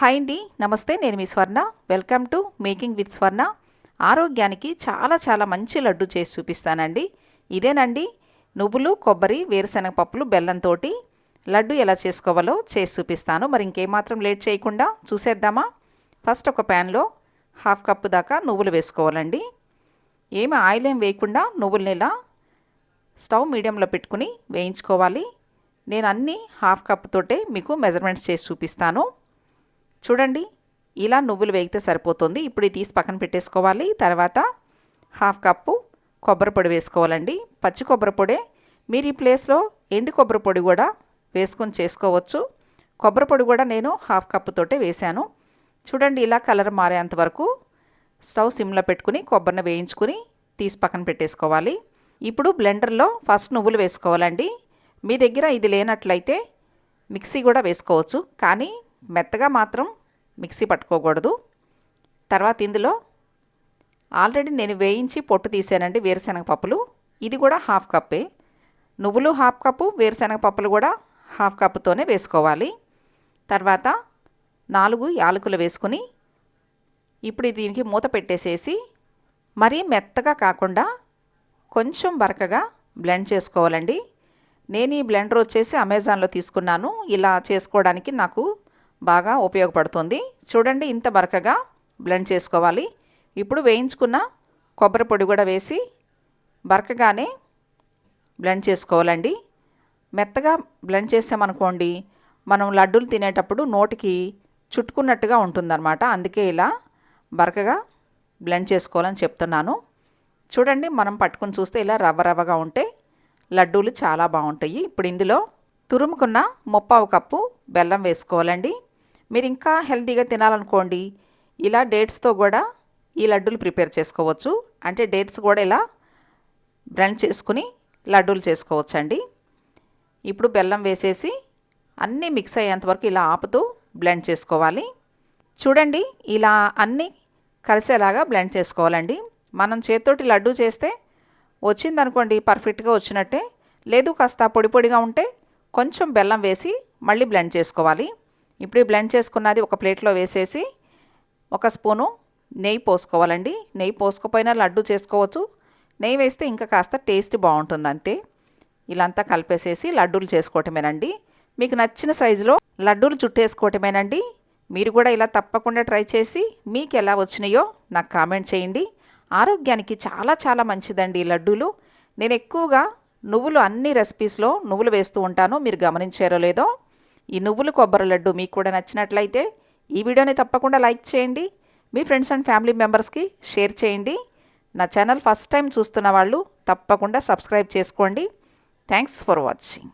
Hi అండి నమస్తే నేను మీ Swarna. Welcome to making with Swarna. ఆరోగ్యానికి చాలా చాలా మంచి లడ్డు చేసి చూపిస్తానండి. ఇదేనండి నువ్వులు కొబ్బరి వేరుశనగ పప్పులు బెల్లంతో లడ్డు ఎలా చేసుకోవాలో చేసి చూపిస్తాను. మరి ఇంకేమాత్రం లేట్ చేయకుండా చూసేద్దామా? ఫస్ట్ ఒక ప్యాన్లో హాఫ్ కప్పు దాకా నువ్వులు వేసుకోవాలండి. ఏమి ఆయిల్ ఏం వేయకుండా నువ్వుల్ని ఇలా స్టవ్ మీడియంలో పెట్టుకుని వేయించుకోవాలి. నేను అన్నీ హాఫ్ కప్ తోటే మీకు మెజర్మెంట్స్ చేసి చూపిస్తాను. చూడండి ఇలా నువ్వులు వేగితే సరిపోతుంది. ఇప్పుడు ఇది తీసి పక్కన పెట్టేసుకోవాలి. తర్వాత హాఫ్ కప్పు కొబ్బరి పొడి వేసుకోవాలండి. పచ్చి కొబ్బరి పొడి. మీరు ఈ ప్లేస్లో ఎండు కొబ్బరి పొడి కూడా వేసుకొని చేసుకోవచ్చు. కొబ్బరి పొడి కూడా నేను హాఫ్ కప్పు తోటే వేశాను. చూడండి ఇలా కలర్ మారేంత వరకు స్టవ్ సిమ్లో పెట్టుకుని కొబ్బరిని వేయించుకుని తీసి పక్కన పెట్టేసుకోవాలి. ఇప్పుడు బ్లెండర్లో ఫస్ట్ నువ్వులు వేసుకోవాలండి. మీ దగ్గర ఇది లేనట్లయితే మిక్సీ కూడా వేసుకోవచ్చు. కానీ మెత్తగా మాత్రం మిక్సీ పట్టుకోకూడదు. తర్వాత ఇందులో ఆల్రెడీ నేను వేయించి పొట్టు తీసానండి వేరుశనగ పప్పులు. ఇది కూడా హాఫ్ కప్పే. నువ్వులు హాఫ్ కప్పు వేరుశనగ పప్పులు కూడా హాఫ్ కప్పుతోనే వేసుకోవాలి. తర్వాత నాలుగు యాలకులు వేసుకుని ఇప్పుడు దీనికి మూత పెట్టేసేసి మరీ మెత్తగా కాకుండా కొంచెం బరకగా బ్లెండ్ చేసుకోవాలండి. నేను ఈ బ్లెండర్ వచ్చేసి అమెజాన్లో తీసుకున్నాను. ఇలా చేసుకోవడానికి నాకు బాగా ఉపయోగపడుతుంది. చూడండి ఇంత బరకగా బ్లెండ్ చేసుకోవాలి. ఇప్పుడు వేయించుకున్న కొబ్బరి పొడి కూడా వేసి బరకగానే బ్లెండ్ చేసుకోవాలండి. మెత్తగా బ్లెండ్ చేసామనుకోండి మనం లడ్డూలు తినేటప్పుడు నోటికి చుట్టుకున్నట్టుగా ఉంటుందన్నమాట. అందుకే ఇలా బరకగా బ్లెండ్ చేసుకోవాలని చెప్తున్నాను. చూడండి మనం పట్టుకుని చూస్తే ఇలా రవ్వ రవ్వగా ఉంటే లడ్డూలు చాలా బాగుంటాయి. ఇప్పుడు ఇందులో తురుముకున్న ముప్పావు కప్పు బెల్లం వేసుకోవాలండి. మీరు ఇంకా హెల్తీగా తినాలనుకోండి ఇలా డేట్స్తో కూడా ఈ లడ్డూలు ప్రిపేర్ చేసుకోవచ్చు. అంటే డేట్స్ కూడా ఇలా బ్లెండ్ చేసుకుని లడ్డూలు చేసుకోవచ్చండి. ఇప్పుడు బెల్లం వేసేసి అన్నీ మిక్స్ అయ్యేంతవరకు ఇలా ఆపుతూ బ్లెండ్ చేసుకోవాలి. చూడండి ఇలా అన్నీ కలిసేలాగా బ్లెండ్ చేసుకోవాలండి. మనం చేతితోటి లడ్డు చేస్తే వచ్చిందనుకోండి పర్ఫెక్ట్గా వచ్చినట్టే. లేదు కాస్త పొడి పొడిగా ఉంటే కొంచెం బెల్లం వేసి మళ్ళీ బ్లెండ్ చేసుకోవాలి. ఇప్పుడు బ్లెండ్ చేసుకున్నది ఒక ప్లేట్లో వేసేసి ఒక స్పూను నెయ్యి పోసుకోవాలండి. నెయ్యి పోసుకోపోయినా లడ్డు చేసుకోవచ్చు. నెయ్యి వేస్తే ఇంకా కాస్త టేస్ట్ బాగుంటుంది అంతే ఇలాంతా కలిపేసేసి లడ్డూలు చేసుకోవటమేనండి. మీకు నచ్చిన సైజులో లడ్డూలు చుట్టేసుకోవటమేనండి. మీరు కూడా ఇలా తప్పకుండా ట్రై చేసి మీకు ఎలా వచ్చినాయో నాకు కామెంట్ చేయండి. ఆరోగ్యానికి చాలా చాలా మంచిదండి ఈ లడ్డూలు. నేను ఎక్కువగా నువ్వులు అన్ని రెసిపీస్లో నువ్వులు వేస్తూ ఉంటాను. మీరు గమనించారో లేదో ఈ నువ్వులు కొబ్బరి లడ్డు మీకు కూడా నచ్చినట్లయితే ఈ వీడియోని తప్పకుండా లైక్ చేయండి. మీ ఫ్రెండ్స్ అండ్ ఫ్యామిలీ మెంబర్స్కి షేర్ చేయండి. నా ఛానల్ ఫస్ట్ టైం చూస్తున్న వాళ్ళు తప్పకుండా సబ్స్క్రైబ్ చేసుకోండి. Thanks for watching.